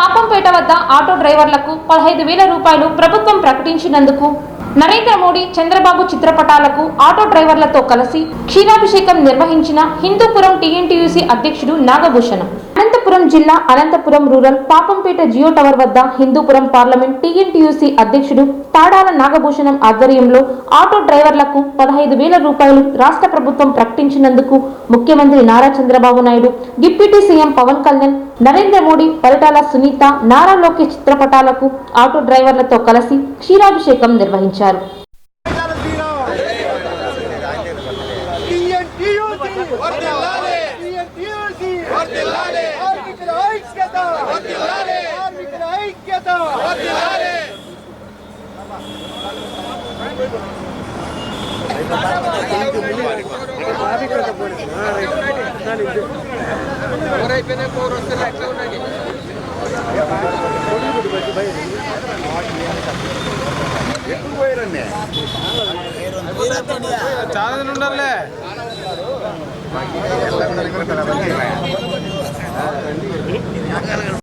పాపంపేట వద్ద ఆటో డ్రైవర్లకు పదహైదు వేల రూపాయలు ప్రభుత్వం ప్రకటించినందుకు నరేంద్ర మోడీ చంద్రబాబు చిత్రపటాలకు ఆటో డ్రైవర్లతో కలిసి క్షీరాభిషేకం నిర్వహించిన హిందూపురం టీఎన్టీయూసీ అధ్యక్షుడు నాగభూషణం. అనంతపురం జిల్లా Anantapuram rural Papampeta Jio tower వద్ద హిందూపురం పార్లమెంట్ టీఎన్టీయూసీ అధ్యక్షుడు తాడాల నాగభూషణం ఆధ్వర్యంలో ఆటో డ్రైవర్లకు పదహైదు వేల రూపాయలు రాష్ట్ర ప్రభుత్వం ప్రకటించినందుకు ముఖ్యమంత్రి నారా చంద్రబాబు నాయుడు డిప్యూటీ సీఎం పవన్ కళ్యాణ్ నరేంద్ర మోడీ పరిటాల సునీత నారా లోకేష్ చిత్రపటాలకు ఆటో డ్రైవర్లతో కలిసి క్షీరాభిషేకం నిర్వహించారు. ఎవరైపోయినా కోరు వస్తే ఎట్లా ఉన్నది చాలా మంది ఉండాలే కలగడం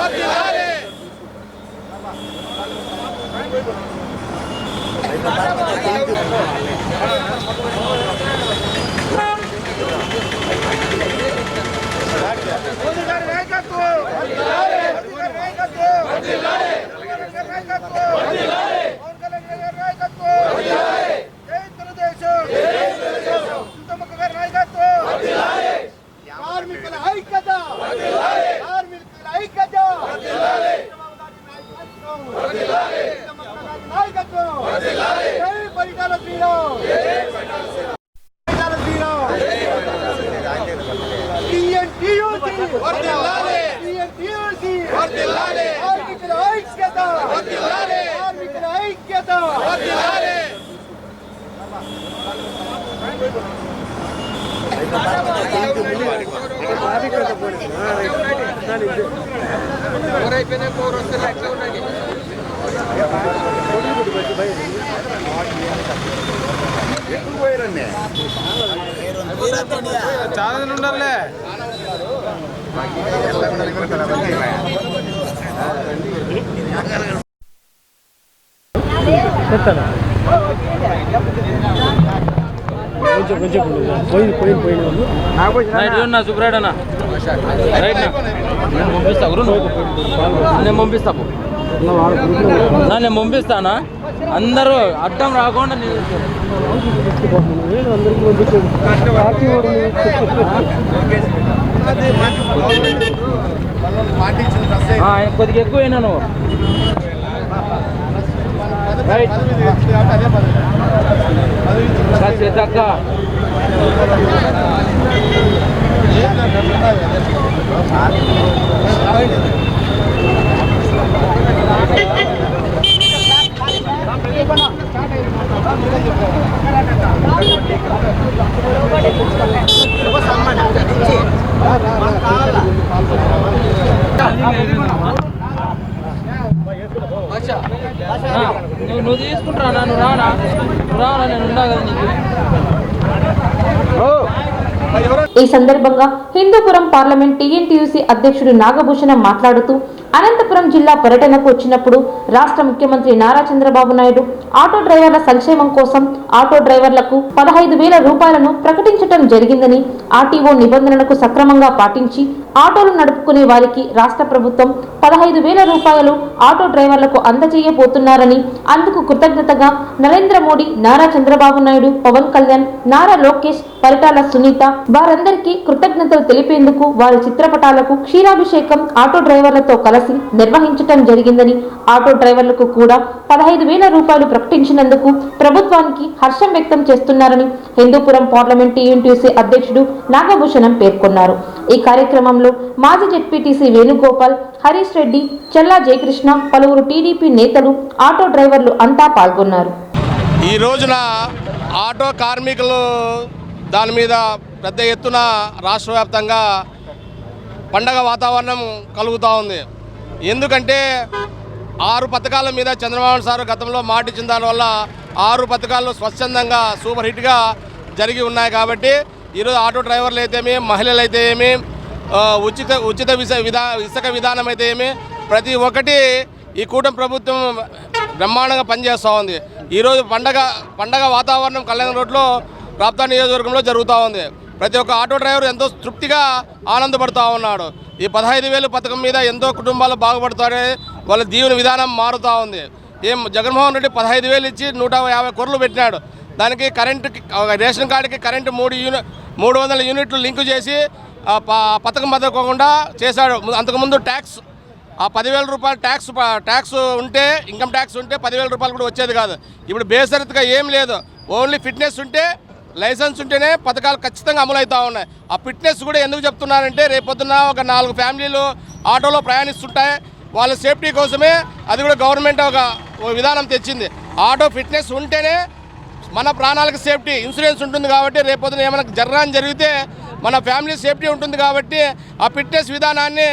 ఐక్యత కార్మికుల ఐక్యత కార్మికుల ఐక్యత నాయకత్వం జై పరిటాల శ్రీరామ్ పరిటాల శ్రీరామ్ టీఎన్టీయూసీ టీఎన్టీయూసీ కార్మికుల ఐక్యత కార్మికుల ఐక్యత ఎవరైపోయినా కోరు వస్తే ఎట్లా ఉన్నది చాలా ఉండాలే కొంచెం కొంచెం పోయింది పోయింది పోయింది రైట్ అన్న రైట్ నేను పంపిస్తా గురు. నేను పంపిస్తా నేను పంపిస్తానా? అందరూ అడ్డం రాకుండా కొద్దిగా ఎక్కువ అయినా నువ్వు రైట్ నువ్వు నువ్వు తీసుకుంటారా నన్ను రానా నువ్వు రానా నేను ఉన్నా కదా నీకు ఈ సందర్భంగా హిందూపురం పార్లమెంట్ టీఎన్టీయూసీ అధ్యక్షుడు నాగభూషణం మాట్లాడుతూ అనంతపురం జిల్లా పర్యటనకు వచ్చినప్పుడు రాష్ట్ర ముఖ్యమంత్రి నారా చంద్రబాబు నాయుడు ఆటో డ్రైవర్ల సంక్షేమం కోసం ఆటో డ్రైవర్లకు పదహైదు వేల రూపాయలను ప్రకటించడం జరిగిందని ఆర్టీఓ నిబంధనలకు సక్రమంగా పాటించి ఆటోలు నడుపుకునే వారికి రాష్ట్ర ప్రభుత్వం పదహైదు వేల రూపాయలు ఆటో డ్రైవర్లకు అందజేయబోతున్నారని అందుకు కృతజ్ఞతగా నరేంద్ర మోడీ నారా చంద్రబాబు నాయుడు పవన్ కళ్యాణ్ నారా లోకేష్ పరిటాల సునీత వారందరికీ కృతజ్ఞతలు తెలిపేందుకు వారి చిత్రపటాలకు క్షీరాభిషేకం ఆటో డ్రైవర్లతో కలిసి నిర్వహించటం జరిగిందని ఆటో డ్రైవర్లకు కూడా పదహైదు వేల రూపాయలు ప్రకటించినందుకు ప్రభుత్వానికి హర్షం వ్యక్తం చేస్తున్నారని హిందూపురం పార్లమెంట్ టీఎన్టీసీ అధ్యక్షుడు నాగభూషణం పేర్కొన్నారు. ఈ కార్యక్రమంలో మాజీ జెడ్పీటీసీ వేణుగోపాల్ హరీష్ రెడ్డి చెల్లా జయకృష్ణ పలువురు టీడీపీ నేతలు ఆటో డ్రైవర్లు అంతా పాల్గొన్నారు. ఈ రోజున ఆటో కార్మికులు దాని మీద పెద్ద ఎత్తున రాష్ట్ర వ్యాప్తంగా పండగ వాతావరణం కలుగుతూ ఉంది. ఎందుకంటే ఆరు పథకాల మీద చంద్రబాబు సార్ గతంలో మాట ఇచ్చిన దానివల్ల ఆరు పథకాలు స్వచ్ఛందంగా సూపర్ హిట్గా జరిగి ఉన్నాయి కాబట్టి ఈరోజు ఆటో డ్రైవర్లు అయితేమి మహిళలు అయితే ఏమి ఉచిత ఉచిత విస విధా ఇసుక విధానం అయితే ఏమి ప్రతి ఒక్కటి ఈ కూటమి ప్రభుత్వం బ్రహ్మాండంగా పనిచేస్తూ ఉంది. ఈరోజు పండగ పండగ వాతావరణం కళ్యాణ రోడ్లో రాప్తా నియోజకవర్గంలో జరుగుతూ ఉంది. ప్రతి ఒక్క ఆటో డ్రైవర్ ఎంతో తృప్తిగా ఆనందపడుతూ ఉన్నాడు. ఈ పదహైదు వేలు పథకం మీద ఎంతో కుటుంబాలు బాగుపడతాడే వాళ్ళ దీవెన విధానం మారుతూ ఉంది. ఏం జగన్మోహన్ రెడ్డి పదహైదు వేలు ఇచ్చి నూట యాభై కొర్రలు పెట్టినాడు. దానికి కరెంటు రేషన్ కార్డుకి కరెంటు మూడు యూనిట్ మూడు వందల యూనిట్లు లింకు చేసి ప- పథకం బతకకుండా చేశాడు. అంతకుముందు ట్యాక్స్ ఆ పదివేల రూపాయలు ట్యాక్స్ ట్యాక్స్ ఉంటే ఇన్కమ్ ట్యాక్స్ ఉంటే పదివేల రూపాయలు కూడా వచ్చేది కాదు. ఇప్పుడు బేసరితగా ఏం లేదు. ఓన్లీ ఫిట్నెస్ ఉంటే లైసెన్స్ ఉంటేనే పథకాలు ఖచ్చితంగా అమలు అవుతూ ఉన్నాయి. ఆ ఫిట్నెస్ కూడా ఎందుకు చెప్తున్నానంటే రేపొద్దున ఒక నాలుగు ఫ్యామిలీలు ఆటోలో ప్రయాణిస్తుంటాయి. వాళ్ళ సేఫ్టీ కోసమే అది కూడా గవర్నమెంట్ ఒక ఒక విధానం తెచ్చింది. ఆటో ఫిట్నెస్ ఉంటేనే మన ప్రాణాలకు సేఫ్టీ ఇన్సూరెన్స్ ఉంటుంది కాబట్టి రేపొద్దున ఏమైనా జరగాని జరిగితే మన ఫ్యామిలీ సేఫ్టీ ఉంటుంది కాబట్టి ఆ ఫిట్నెస్ విధానాన్ని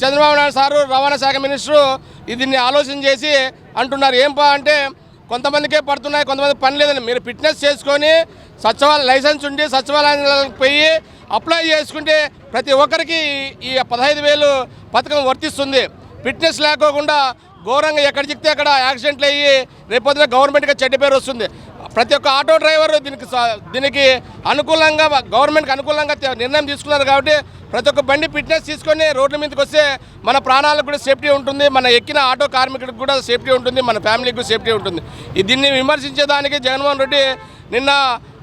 చంద్రబాబు నాయుడు సారు రవాణా శాఖ మినిస్టరు దీన్ని ఆలోచన చేసి అంటున్నారు. ఏం పా అంటే కొంతమందికే పడుతున్నాయి కొంతమంది పని లేదని. మీరు ఫిట్నెస్ చేసుకొని సచివాలయ లైసెన్స్ ఉండి సచివాలయాలకు పోయి అప్లై చేసుకుంటే ప్రతి ఒక్కరికి ఈ పదహైదు వేలు పథకం వర్తిస్తుంది. ఫిట్నెస్ లేకోకుండా ఘోరంగా ఎక్కడ చిక్తే అక్కడ యాక్సిడెంట్లు అయ్యి రేపొద్దున గవర్నమెంట్గా చెడ్డ పేరు వస్తుంది. ప్రతి ఒక్క ఆటో డ్రైవర్ దీనికి స- దీనికి అనుకూలంగా గవర్నమెంట్కి అనుకూలంగా నిర్ణయం తీసుకున్నారు కాబట్టి ప్రతి ఒక్క బండి ఫిట్నెస్ తీసుకొని రోడ్ల మీదకి వస్తే మన ప్రాణాలకు కూడా సేఫ్టీ ఉంటుంది మన ఎక్కిన ఆటో కార్మికుడికి కూడా సేఫ్టీ ఉంటుంది మన ఫ్యామిలీకి కూడా సేఫ్టీ ఉంటుంది. ఈ దీన్ని విమర్శించేదానికి జగన్మోహన్ రెడ్డి నిన్న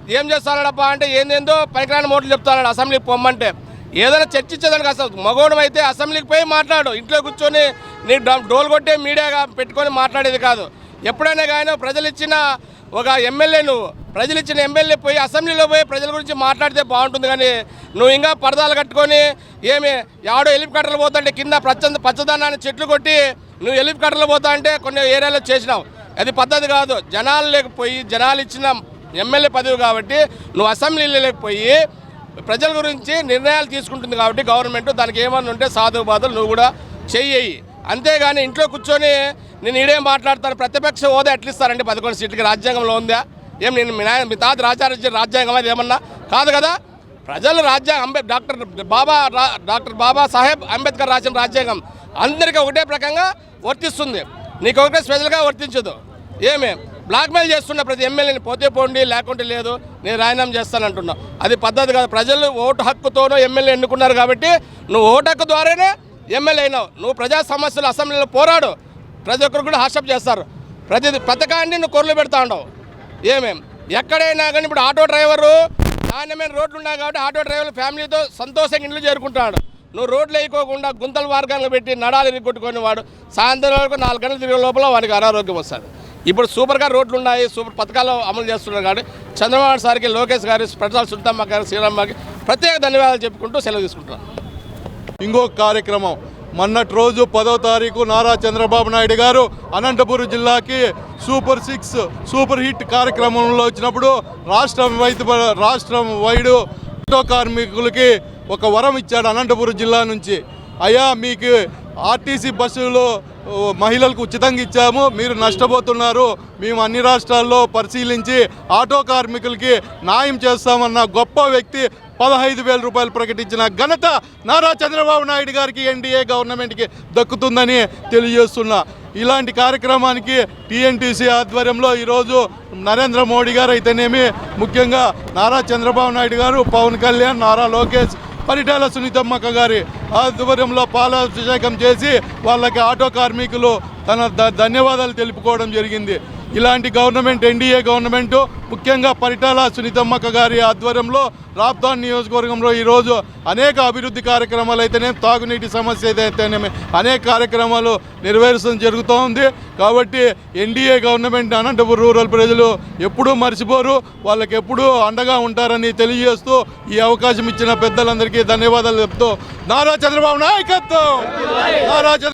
ఏం చేస్తాడప్పా అంటే ఏందేందో పనికిరాని మోట్లు చెప్తాడు అసెంబ్లీకి పొమ్మంటే. ఏదైనా చర్చించేదానికి అసలు మగోడం అయితే అసెంబ్లీకి పోయి మాట్లాడు ఇంట్లో కూర్చొని నీ డోల్ కొట్టే మీడియాగా పెట్టుకొని మాట్లాడేది కాదు. ఎప్పుడైనా కానీ ప్రజలు ఇచ్చిన ఒక ఎమ్మెల్యే నువ్వు ప్రజలు ఇచ్చిన ఎమ్మెల్యే పోయి అసెంబ్లీలో పోయి ప్రజల గురించి మాట్లాడితే బాగుంటుంది కానీ నువ్వు ఇంకా పరదాలు కట్టుకొని ఏమి ఎవడో హెలికాప్టర్లు పోతుంటే కింద పచ్చ పచ్చదనాన్ని చెట్లు కొట్టి నువ్వు హెలికాప్టర్లు పోతా అంటే కొన్ని ఏరియాలో చేసినావు. అది పద్ధతి కాదు. జనాలు లేకపోయి జనాలు ఇచ్చిన ఎమ్మెల్యే పదవి కాబట్టి నువ్వు అసెంబ్లీలో లేకపోయి ప్రజల గురించి నిర్ణయాలు తీసుకుంటుంది కాబట్టి గవర్నమెంట్ దానికి ఏమన్నా ఉంటే సాధువు బాధలు నువ్వు కూడా చెయ్యి. అంతేగాని ఇంట్లో కూర్చొని నేను ఈడే మాట్లాడతాను? ప్రతిపక్ష హోదా ఎట్లిస్తారండి? పదకొండు సీట్లకి రాజ్యాంగంలో ఉందా? ఏం నేను మీ తాత రాజారాజ్య రాజ్యాంగం అది ఏమన్నా? కాదు కదా? ప్రజలు రాజ్యాంగం అంబే డాక్టర్ బాబా రా- డాక్టర్ బాబా సాహెబ్ అంబేద్కర్ రాసిన రాజ్యాంగం అందరికీ ఒకటే ప్రకంగా వర్తిస్తుంది. నీకు ఒకటే స్పెషల్గా వర్తించదు. ఏమే? బ్లాక్మెయిల్ చేస్తున్న ప్రతి ఎమ్మెల్యేని పోతే పోండి లేకుంటే లేదు నేను రాజీనామా చేస్తానంటున్నా. అది పద్ధతి కాదు. ప్రజలు ఓటు హక్కుతోనో ఎమ్మెల్యే ఎన్నుకున్నారు కాబట్టి నువ్వు ఓటు హక్కు ద్వారానే ఎమ్మెల్యే అయినావు. నువ్వు ప్రజా సమస్యలు అసెంబ్లీలో పోరాడు. ప్రతి ఒక్కరు కూడా హాస్టప్ చేస్తారు. ప్రతి పథకాన్ని నువ్వు కొరలు పెడతా ఉండవు. ఏమేం? ఎక్కడైనా కానీ ఇప్పుడు ఆటో డ్రైవరు నాణ్యమైన రోడ్లు ఉన్నాయి కాబట్టి ఆటో డ్రైవర్ ఫ్యామిలీతో సంతోషంగా ఇంట్లో చేరుకుంటాడు నువ్వు రోడ్లు వేయకోకుండా గుంతల మార్గాలు పెట్టి నడాలు ఇరుగొట్టుకొని వాడు సాయంత్రం వరకు నాలుగు గంటలు తిరిగే లోపల వాడికి అనారోగ్యం వస్తుంది. ఇప్పుడు సూపర్గా రోడ్లు ఉన్నాయి సూపర్ పథకాలు అమలు చేస్తున్నారు కాబట్టి చంద్రబాబు సార్కి లోకేష్ గారి ప్రసాద్ సుల్తామ్మ గారి శ్రీరామ్మకి ప్రత్యేక ధన్యవాదాలు చెప్పుకుంటూ సెలవు తీసుకుంటున్నాను. ఇంకొక కార్యక్రమం. మొన్నటి రోజు పదో తారీఖు నారా చంద్రబాబు నాయుడు గారు అనంతపురం జిల్లాకి సూపర్ సిక్స్ సూపర్ హిట్ కార్యక్రమంలో వచ్చినప్పుడు రాష్ట్రం వైద్య రాష్ట్రం వైడు ఆటో కార్మికులకి ఒక వరం ఇచ్చాడు అనంతపురం జిల్లా నుంచి. అయ్యా మీకు ఆర్టీసీ బస్సులో మహిళలకు ఉచితంగా ఇచ్చాము మీరు నష్టపోతున్నారు మేము అన్ని రాష్ట్రాల్లో పరిశీలించి ఆటో కార్మికులకి న్యాయం చేస్తామన్న గొప్ప వ్యక్తి పదహైదు వేల రూపాయలు ప్రకటించిన ఘనత నారా చంద్రబాబు నాయుడు గారికి ఎన్డీఏ గవర్నమెంట్కి దక్కుతుందని తెలియజేస్తున్నా. ఇలాంటి కార్యక్రమానికి టీఎన్టీసీ ఆధ్వర్యంలో ఈరోజు నరేంద్ర మోడీ గారు అయితేనేమి ముఖ్యంగా నారా చంద్రబాబు నాయుడు గారు పవన్ కళ్యాణ్ నారా లోకేష్ పరిటాల సునీతమ్మక్క గారి ఆధ్వర్యంలో పాలాభిషేకం చేసి వాళ్ళకి ఆటో కార్మికులు తన ధన్యవాదాలు తెలుపుకోవడం జరిగింది. ఇలాంటి గవర్నమెంట్ ఎన్డీఏ గవర్నమెంట్ ముఖ్యంగా పరిటాల సునీతమ్మక్క గారి ఆధ్వర్యంలో రాప్తాన్ నియోజకవర్గంలో ఈరోజు అనేక అభివృద్ధి కార్యక్రమాలు అయితేనే తాగునీటి సమస్య అయితేనేమి అనేక కార్యక్రమాలు నెరవేర్చడం జరుగుతూ ఉంది. కాబట్టి ఎన్డీఏ గవర్నమెంట్ అనంతపురం రూరల్ ప్రజలు ఎప్పుడూ మర్చిపోరు. వాళ్ళకి ఎప్పుడూ అండగా ఉంటారని తెలియజేస్తూ ఈ అవకాశం ఇచ్చిన పెద్దలందరికీ ధన్యవాదాలు చెప్తూ నారా చంద్రబాబు నాయకత్వం! నారా